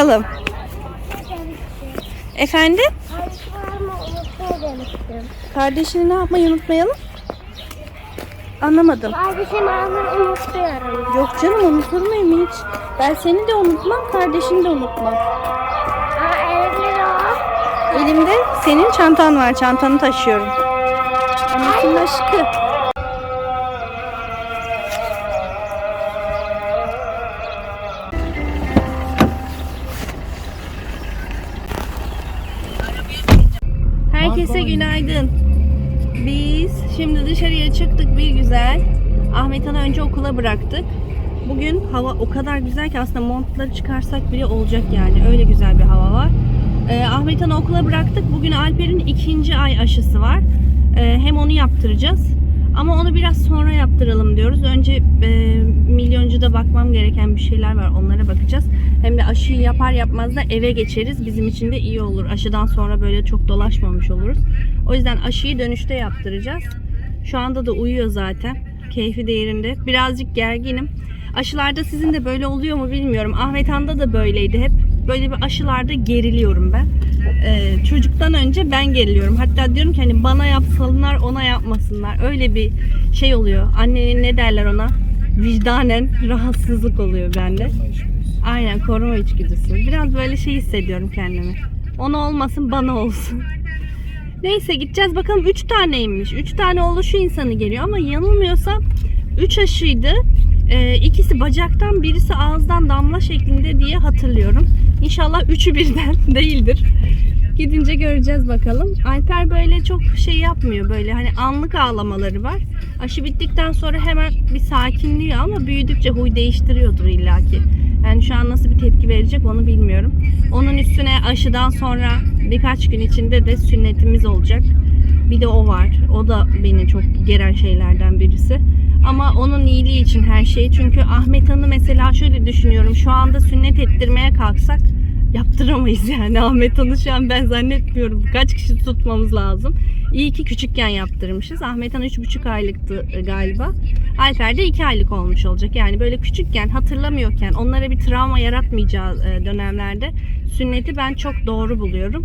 bakalım. Efendim? Kardeşini ne yapmayı unutmayalım? Anlamadım. Kardeşimi almayı unutuyorum. Yok canım unutur muyum hiç? Ben seni de unutmam, kardeşini de unutmam. Aa o. Elimde senin çantan var. Çantanı taşıyorum. Anasının aşkı. Bıraktık. Bugün hava o kadar güzel ki aslında montları çıkarsak bile olacak yani. Öyle güzel bir hava var. Ee, Ahmet Han'ı okula bıraktık. Bugün Alper'in ikinci ay aşısı var. Ee, hem onu yaptıracağız. Ama onu biraz sonra yaptıralım diyoruz. Önce e, milyoncuda bakmam gereken bir şeyler var. Onlara bakacağız. Hem de aşıyı yapar yapmaz da eve geçeriz. Bizim için de iyi olur. Aşıdan sonra böyle çok dolaşmamış oluruz. O yüzden aşıyı dönüşte yaptıracağız. Şu anda da uyuyor zaten. Keyfi de yerinde. Birazcık gerginim. Aşılarda sizin de böyle oluyor mu bilmiyorum. Ahmet Han'da da böyleydi hep. Böyle bir aşılarda geriliyorum ben. Ee, çocuktan önce ben geriliyorum. Hatta diyorum ki hani bana yapsalar ona yapmasınlar. Öyle bir şey oluyor. Annenin ne derler ona? Vicdanen rahatsızlık oluyor bende. Aynen koruma içgüdüsü. Biraz böyle şey hissediyorum kendimi. Ona olmasın bana olsun. Neyse gideceğiz bakalım 3 taneymiş. 3 tane oluşu insanı geliyor ama yanılmıyorsam 3 aşıydı. Ee, ikisi bacaktan birisi ağızdan damla şeklinde diye hatırlıyorum. İnşallah üçü birden değildir. Gidince göreceğiz bakalım. Alper böyle çok şey yapmıyor böyle hani anlık ağlamaları var. Aşı bittikten sonra hemen bir sakinliyor ama büyüdükçe huy değiştiriyordur illaki. Yani şu an nasıl bir tepki verecek onu bilmiyorum. Onun üstüne aşıdan sonra birkaç gün içinde de sünnetimiz olacak. Bir de o var. O da beni çok geren şeylerden birisi. Ama onun iyiliği için her şey. Çünkü Ahmet Han'ı mesela şöyle düşünüyorum. Şu anda sünnet ettirmeye kalksak yaptıramayız yani. Ahmet Han'ı şu an ben zannetmiyorum. Kaç kişi tutmamız lazım. İyi ki küçükken yaptırmışız. Ahmet Han 3,5 aylıktı galiba. Alper de 2 aylık olmuş olacak. Yani böyle küçükken hatırlamıyorken onlara bir travma yaratmayacağı e, dönemlerde sünneti ben çok doğru buluyorum.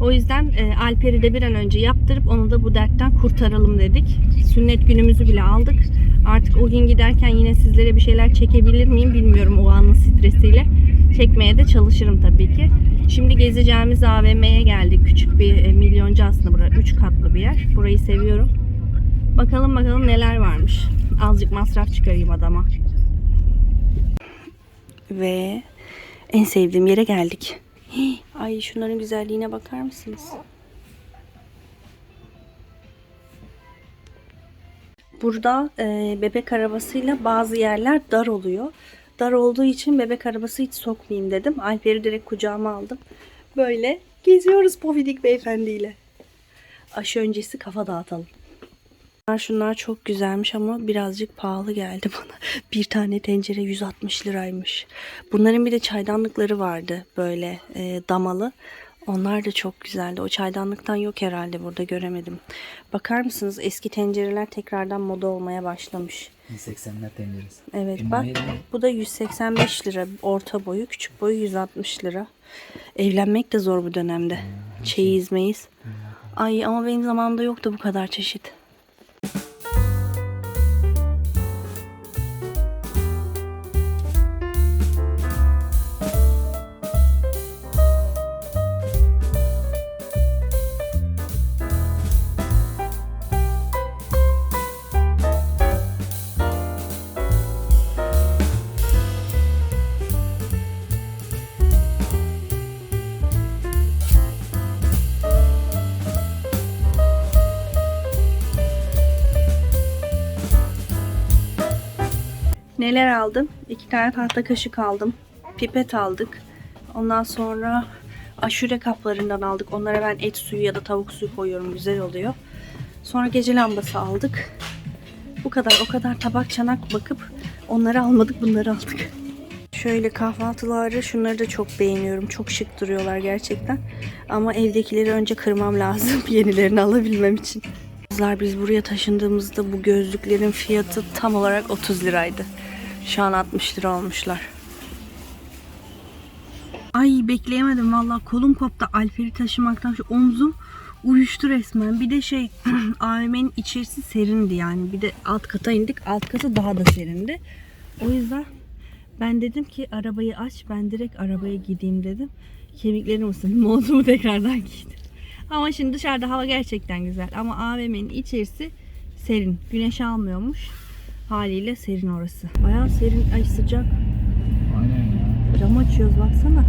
O yüzden e, Alper'i de bir an önce yaptırıp onu da bu dertten kurtaralım dedik. Sünnet günümüzü bile aldık. Artık o gün giderken yine sizlere bir şeyler çekebilir miyim bilmiyorum o anın stresiyle. Çekmeye de çalışırım tabii ki. Şimdi gezeceğimiz AVM'ye geldik. Küçük bir e, milyoncu aslında burası. 3 katlı bir yer. Burayı seviyorum. Bakalım bakalım neler varmış. Azıcık masraf çıkarayım adama. Ve en sevdiğim yere geldik. Ay şunların güzelliğine bakar mısınız? Burada e, bebek arabasıyla bazı yerler dar oluyor. Dar olduğu için bebek arabası hiç sokmayayım dedim. Alper'i direkt kucağıma aldım. Böyle geziyoruz Pofidik beyefendiyle. Aşı öncesi kafa dağıtalım. Şunlar, şunlar çok güzelmiş ama birazcık pahalı geldi bana. Bir tane tencere 160 liraymış. Bunların bir de çaydanlıkları vardı böyle e, damalı. Onlar da çok güzeldi. O çaydanlıktan yok herhalde burada göremedim. Bakar mısınız eski tencereler tekrardan moda olmaya başlamış. 80'ler tenceresi. Evet Benim bak bu da 185 lira orta boyu küçük boyu 160 lira. Evlenmek de zor bu dönemde. Çeyiz meyiz. Ay ama benim zamanımda yoktu bu kadar çeşit. Neler aldım? İki tane tahta kaşık aldım. Pipet aldık. Ondan sonra aşure kaplarından aldık. Onlara ben et suyu ya da tavuk suyu koyuyorum. Güzel oluyor. Sonra gece lambası aldık. Bu kadar. O kadar tabak çanak bakıp onları almadık. Bunları aldık. Şöyle kahvaltıları şunları da çok beğeniyorum. Çok şık duruyorlar gerçekten. Ama evdekileri önce kırmam lazım. Yenilerini alabilmem için. Kızlar biz buraya taşındığımızda bu gözlüklerin fiyatı tam olarak 30 liraydı. Şu an 60 lira olmuşlar. Ay bekleyemedim valla kolum koptu Alper'i taşımaktan şu omzum uyuştu resmen. Bir de şey AVM'nin içerisi serindi yani. Bir de alt kata indik. Alt katı daha da serindi. O yüzden ben dedim ki arabayı aç ben direkt arabaya gideyim dedim. Kemiklerim ısındı. Montumu tekrardan giydim. Ama şimdi dışarıda hava gerçekten güzel. Ama AVM'nin içerisi serin. Güneş almıyormuş. Haliyle serin orası. Bayağı serin. Ay sıcak. Aynen ya. Cam açıyoruz baksana.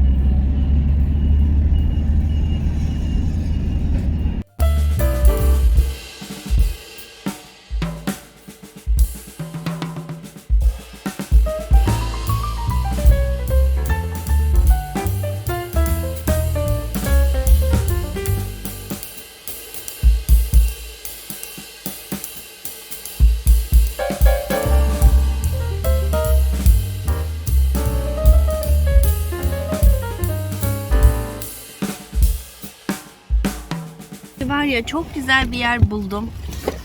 Ya çok güzel bir yer buldum.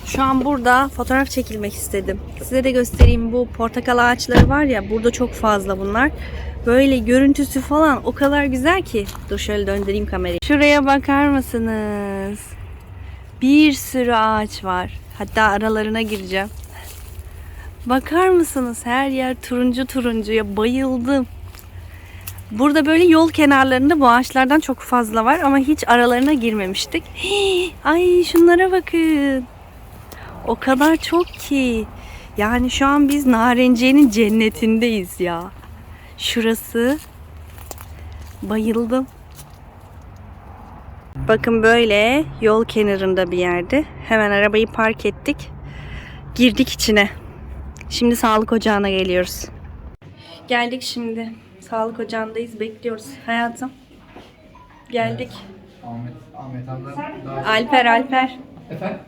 Şu an burada fotoğraf çekilmek istedim. Size de göstereyim bu portakal ağaçları var ya burada çok fazla bunlar. Böyle görüntüsü falan o kadar güzel ki. Dur şöyle döndüreyim kamerayı. Şuraya bakar mısınız? Bir sürü ağaç var. Hatta aralarına gireceğim. Bakar mısınız? Her yer turuncu turuncuya bayıldım. Burada böyle yol kenarlarında bu ağaçlardan çok fazla var ama hiç aralarına girmemiştik. Hii, ay şunlara bakın. O kadar çok ki. Yani şu an biz Narenciye'nin cennetindeyiz ya. Şurası. Bayıldım. Bakın böyle yol kenarında bir yerde. Hemen arabayı park ettik. Girdik içine. Şimdi sağlık ocağına geliyoruz. Geldik şimdi. Sağlık ocağındayız. Bekliyoruz. Hayatım. Geldik. Ahmet, Ahmet abla daha... Alper Alper. Efendim?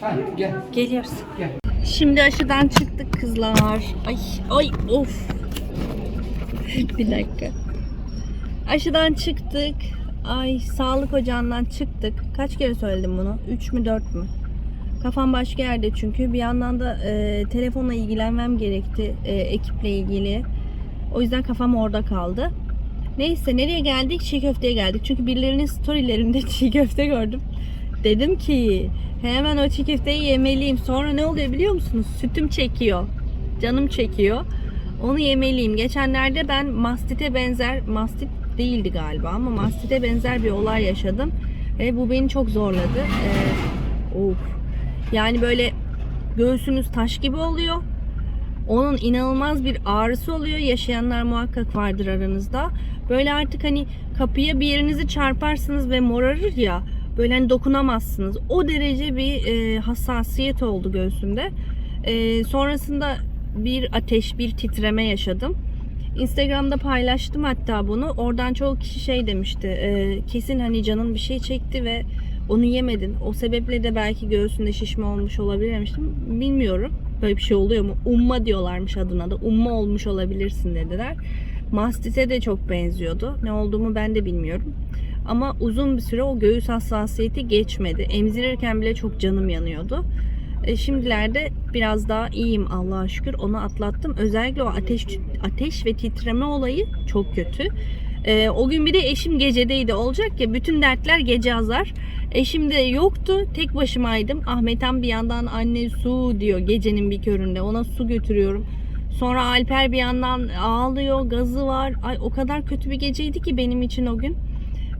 Ha, gel. Geliyoruz. Gel. Şimdi aşıdan çıktık kızlar. Ay ay of. bir dakika. Aşıdan çıktık. Ay sağlık ocağından çıktık. Kaç kere söyledim bunu? 3 mü 4 mü? Kafam başka yerde çünkü. Bir yandan da e, telefonla ilgilenmem gerekti. e, ekiple ilgili. O yüzden kafam orada kaldı. Neyse nereye geldik? Çiğ köfteye geldik. Çünkü birilerinin storylerinde çiğ köfte gördüm. Dedim ki hemen o çiğ köfteyi yemeliyim. Sonra ne oluyor biliyor musunuz? Sütüm çekiyor. Canım çekiyor. Onu yemeliyim. Geçenlerde ben mastite benzer, mastit değildi galiba ama mastite benzer bir olay yaşadım. Ve bu beni çok zorladı. Ee, of. Yani böyle göğsünüz taş gibi oluyor. Onun inanılmaz bir ağrısı oluyor. Yaşayanlar muhakkak vardır aranızda. Böyle artık hani kapıya bir yerinizi çarparsınız ve morarır ya. Böyle hani dokunamazsınız. O derece bir e, hassasiyet oldu göğsümde. E, sonrasında bir ateş, bir titreme yaşadım. Instagram'da paylaştım hatta bunu. Oradan çoğu kişi şey demişti. e, kesin hani canın bir şey çekti ve onu yemedin. O sebeple de belki göğsünde şişme olmuş olabilir demiştim. Bilmiyorum. Böyle bir şey oluyor mu? Umma diyorlarmış adına da. Umma olmuş olabilirsin dediler. Mastite de çok benziyordu. Ne olduğumu ben de bilmiyorum. Ama uzun bir süre o göğüs hassasiyeti geçmedi. Emzirirken bile çok canım yanıyordu. E, şimdilerde biraz daha iyiyim Allah'a şükür. Onu atlattım. Özellikle o ateş ateş ve titreme olayı çok kötü. E, o gün bir de eşim gecedeydi. Olacak ya bütün dertler gece azar. Eşim de yoktu. Tek başımaydım. Ahmetem bir yandan anne su diyor gecenin bir köründe. Ona su götürüyorum. Sonra Alper bir yandan ağlıyor. Gazı var. Ay o kadar kötü bir geceydi ki benim için o gün.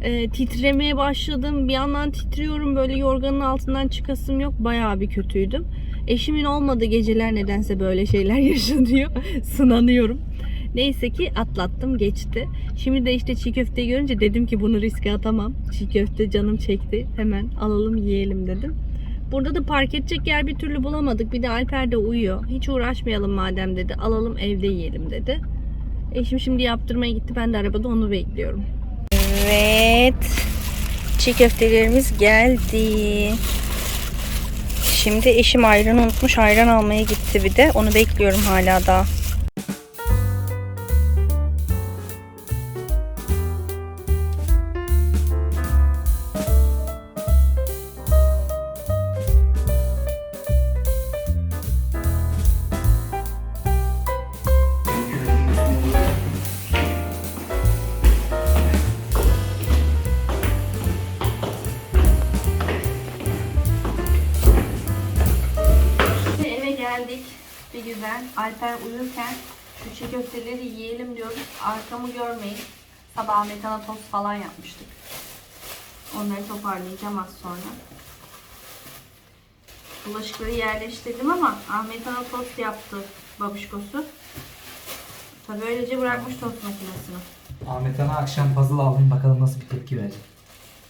E, titremeye başladım. Bir yandan titriyorum. Böyle yorganın altından çıkasım yok. Bayağı bir kötüydüm. Eşimin olmadığı geceler nedense böyle şeyler yaşanıyor. Sınanıyorum. Neyse ki atlattım geçti. Şimdi de işte çiğ köfteyi görünce dedim ki bunu riske atamam. Çiğ köfte canım çekti. Hemen alalım yiyelim dedim. Burada da park edecek yer bir türlü bulamadık. Bir de Alper de uyuyor. Hiç uğraşmayalım madem dedi. Alalım evde yiyelim dedi. Eşim şimdi yaptırmaya gitti. Ben de arabada onu bekliyorum. Evet. Çiğ köftelerimiz geldi. Şimdi eşim ayran unutmuş. Ayran almaya gitti bir de. Onu bekliyorum hala daha. Güzel. Alper uyurken şu çiğ köfteleri yiyelim diyoruz. Arkamı görmeyin. Sabah metana tost falan yapmıştık. Onları toparlayacağım az sonra. Bulaşıkları yerleştirdim ama Ahmet Ana tost yaptı babişkosu. Tabii öylece bırakmış tost makinesini. Ahmet Ana akşam puzzle aldım bakalım nasıl bir tepki verecek.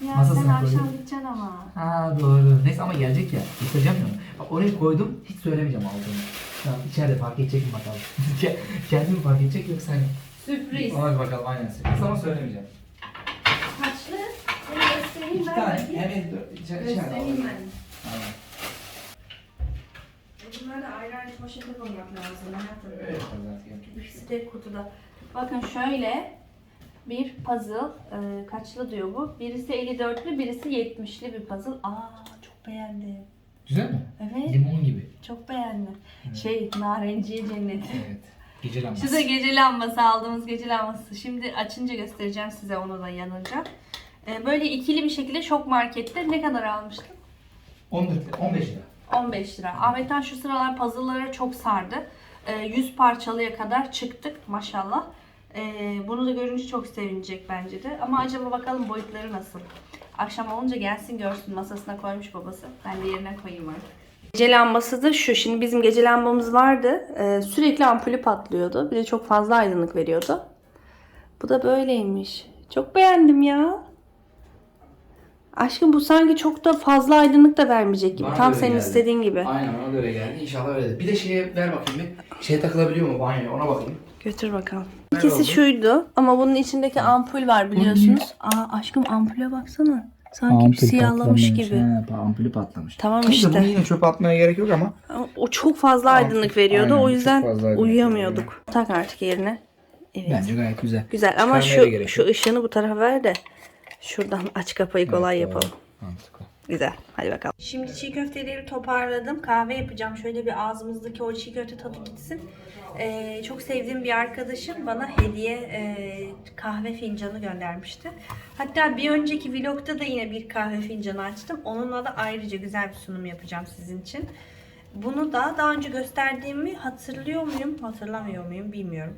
Ya Masasına sen akşam koydum. gideceksin ama. Ha doğru. Neyse ama gelecek ya. Göstereceğim ya. Bak oraya koydum. Hiç söylemeyeceğim aldığımı. An içeride fark edecek mi bakalım. Ke- Kendi mi fark edecek yoksa hani. Sürpriz. Ona bir bakalım aynen. Sürpriz ama söylemeyeceğim. Kaçlı? Seni göstereyim İki ben tane. bakayım. Hem dört. içer- içeride Göstereyim alalım. ben. Aynen. Bunları da ayrı ayrı poşete koymak lazım. hayatım. Öyle yaparız artık. yapacak bir şey yok. İkisi de kutuda. Bakın şöyle bir puzzle. e, kaçlı diyor bu? Birisi 54'lü, birisi 70'li bir puzzle. Aa çok beğendim. Güzel mi? Evet. Limon gibi. Çok beğendim. Şey narenciye cennet. Evet. Gece lambası. Da gece lambası aldığımız gece lambası. Şimdi açınca göstereceğim size onu da yanınca. E, böyle ikili bir şekilde şok markette ne kadar almıştım? 14 lira. 15 lira. 15 lira. Ahmet'ten şu sıralar puzzle'lara çok sardı. Ee, 100 parçalıya kadar çıktık maşallah. Ee, bunu da görünce çok sevinecek bence de. Ama acaba bakalım boyutları nasıl? Akşam olunca gelsin görsün masasına koymuş babası. Ben de yerine koyayım artık. Gece lambası da şu. Şimdi bizim gece lambamız vardı. Ee, sürekli ampulü patlıyordu. Bir de çok fazla aydınlık veriyordu. Bu da böyleymiş. Çok beğendim ya. Aşkım bu sanki çok da fazla aydınlık da vermeyecek gibi. Bana Tam da öyle senin geldi. istediğin gibi. Aynen ona da öyle geldi. İnşallah öyledir. Bir de şeye ver bakayım bir. Şeye takılabiliyor mu banyoya ona bakayım. Götür bakalım. İkisi oldu? şuydu ama bunun içindeki ampul var biliyorsunuz. Aa aşkım ampule baksana. Sanki bir siyahlamış gibi. ampulü patlamış. Tamam Neyse, işte. Bunu yine çöpe atmaya gerek yok ama. O çok fazla aydınlık veriyordu. Aynen, o yüzden uyuyamıyorduk. Tak artık yerine. Evet. Bence gayet güzel. Güzel ama Çıkarmaya şu şu ışığını bu tarafa ver de şuradan aç kapayı kolay Evet, yapalım. Mantıklı. Güzel. Hadi bakalım. Şimdi çiğ köfteleri toparladım. Kahve yapacağım. Şöyle bir ağzımızdaki o çiğ köfte tadı gitsin. Ee, çok sevdiğim bir arkadaşım bana hediye e, kahve fincanı göndermişti. Hatta bir önceki vlogda da yine bir kahve fincanı açtım. Onunla da ayrıca güzel bir sunum yapacağım sizin için. Bunu da daha önce gösterdiğimi hatırlıyor muyum, hatırlamıyor muyum bilmiyorum.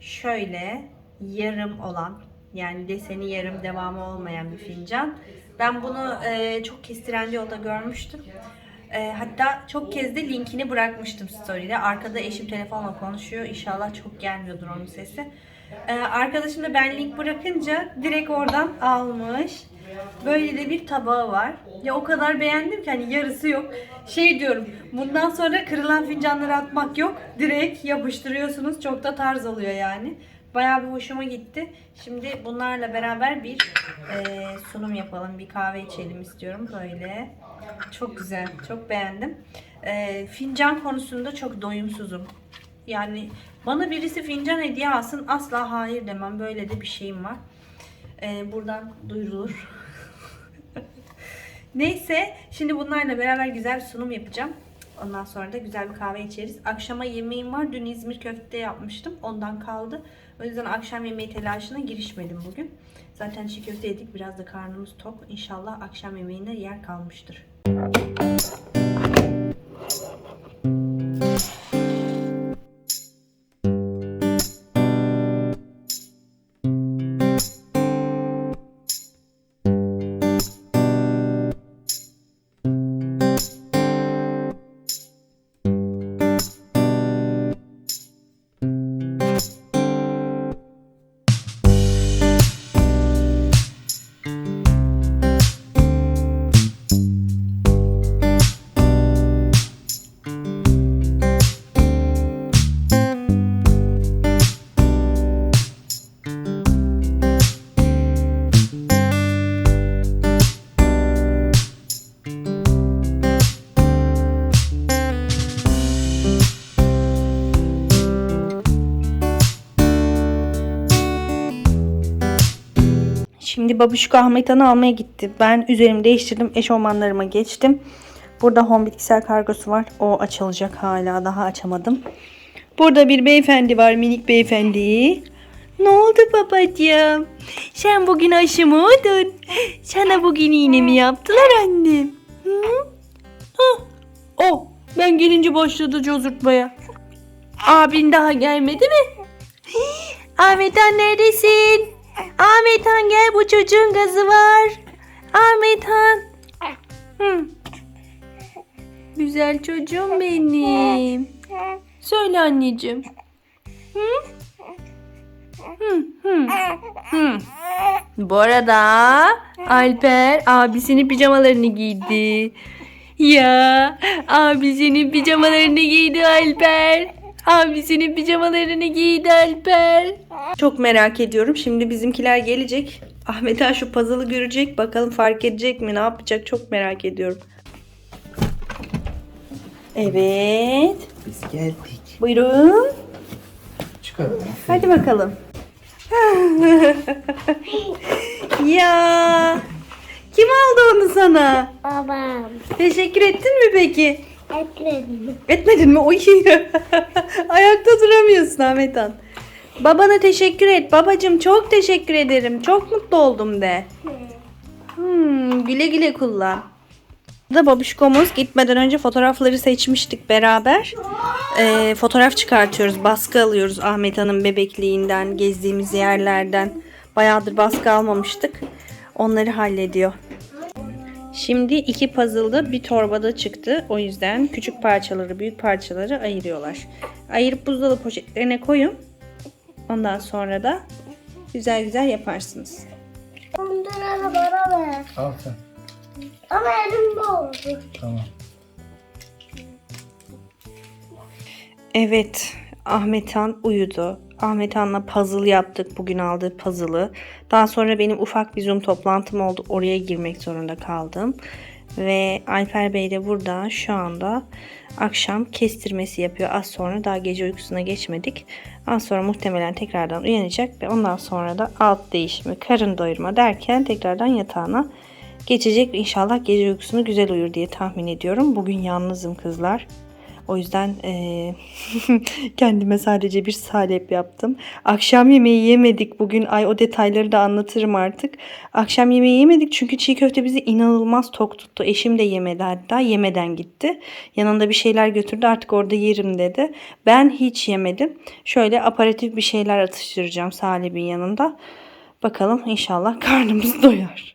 Şöyle yarım olan yani deseni yarım devamı olmayan bir fincan. Ben bunu e, çok kestiren yolda görmüştüm. E, hatta çok kez de linkini bırakmıştım story'de. Arkada eşim telefonla konuşuyor. İnşallah çok gelmiyordur onun sesi. E, arkadaşım da ben link bırakınca direkt oradan almış. Böyle de bir tabağı var. Ya o kadar beğendim ki hani yarısı yok. Şey diyorum bundan sonra kırılan fincanları atmak yok. Direkt yapıştırıyorsunuz. Çok da tarz oluyor yani. Bayağı bir hoşuma gitti. Şimdi bunlarla beraber bir e, sunum yapalım. Bir kahve içelim istiyorum böyle. Çok güzel. Çok beğendim. E, fincan konusunda çok doyumsuzum. Yani bana birisi fincan hediye alsın asla hayır demem. Böyle de bir şeyim var. E, buradan duyurulur. Neyse şimdi bunlarla beraber güzel bir sunum yapacağım. Ondan sonra da güzel bir kahve içeriz. Akşama yemeğim var. Dün İzmir köfte yapmıştım. Ondan kaldı. O yüzden akşam yemeği telaşına girişmedim bugün. Zaten çiğ köfte yedik. Biraz da karnımız tok. İnşallah akşam yemeğine yer kalmıştır. Şimdi babuşka Ahmet Han'ı almaya gitti. Ben üzerimi değiştirdim. Eşofmanlarıma geçtim. Burada home bitkisel kargosu var. O açılacak hala. Daha açamadım. Burada bir beyefendi var. Minik beyefendi. Ne oldu babacığım? Sen bugün aşı mı oldun? Sana bugün iğne mi yaptılar annem? Hı? Hah. Oh, ben gelince başladı cozurtmaya. Abin daha gelmedi mi? Ahmethan neredesin? Ahmethan gel bu çocuğun gazı var. Ahmethan. Hı. Güzel çocuğum benim. Söyle anneciğim. Hı? Hı, hı, hı. Bu arada Alper abisinin pijamalarını giydi. Ya abisinin pijamalarını giydi Alper. Abisinin pijamalarını giydi Alper. Çok merak ediyorum. Şimdi bizimkiler gelecek. Ahmet Han şu puzzle'ı görecek. Bakalım fark edecek mi? Ne yapacak? Çok merak ediyorum. Evet. Biz geldik. Buyurun. Çıkaralım. Hadi bakalım. ya. Kim aldı onu sana? Babam. Teşekkür ettin mi peki? Ekledim. Etmedin mi? Oy. Ayakta duramıyorsun Ahmet Han. Babana teşekkür et. Babacım çok teşekkür ederim. Çok mutlu oldum de. Hmm, güle güle kullan. Da babişkomuz gitmeden önce fotoğrafları seçmiştik beraber. Ee, fotoğraf çıkartıyoruz. Baskı alıyoruz Ahmet Han'ın bebekliğinden, gezdiğimiz yerlerden. Bayağıdır baskı almamıştık. Onları hallediyor. Şimdi iki puzzle'da bir torbada çıktı. O yüzden küçük parçaları, büyük parçaları ayırıyorlar. Ayırıp buzdolabı poşetlerine koyun. Ondan sonra da güzel güzel yaparsınız. Bunları bana ver. Al sen. Ama elimde oldu. Tamam. Evet, Ahmet Han uyudu. Ahmet Han'la puzzle yaptık bugün aldığı puzzle'ı. Daha sonra benim ufak bir Zoom toplantım oldu. Oraya girmek zorunda kaldım. Ve Alper Bey de burada şu anda akşam kestirmesi yapıyor. Az sonra daha gece uykusuna geçmedik. Az sonra muhtemelen tekrardan uyanacak ve ondan sonra da alt değişimi, karın doyurma derken tekrardan yatağına geçecek. İnşallah gece uykusunu güzel uyur diye tahmin ediyorum. Bugün yalnızım kızlar. O yüzden eee, kendime sadece bir salep yaptım. Akşam yemeği yemedik bugün. Ay o detayları da anlatırım artık. Akşam yemeği yemedik çünkü çiğ köfte bizi inanılmaz tok tuttu. Eşim de yemedi hatta. Yemeden gitti. Yanında bir şeyler götürdü artık orada yerim dedi. Ben hiç yemedim. Şöyle aparatif bir şeyler atıştıracağım Salip'in yanında. Bakalım inşallah karnımız doyar.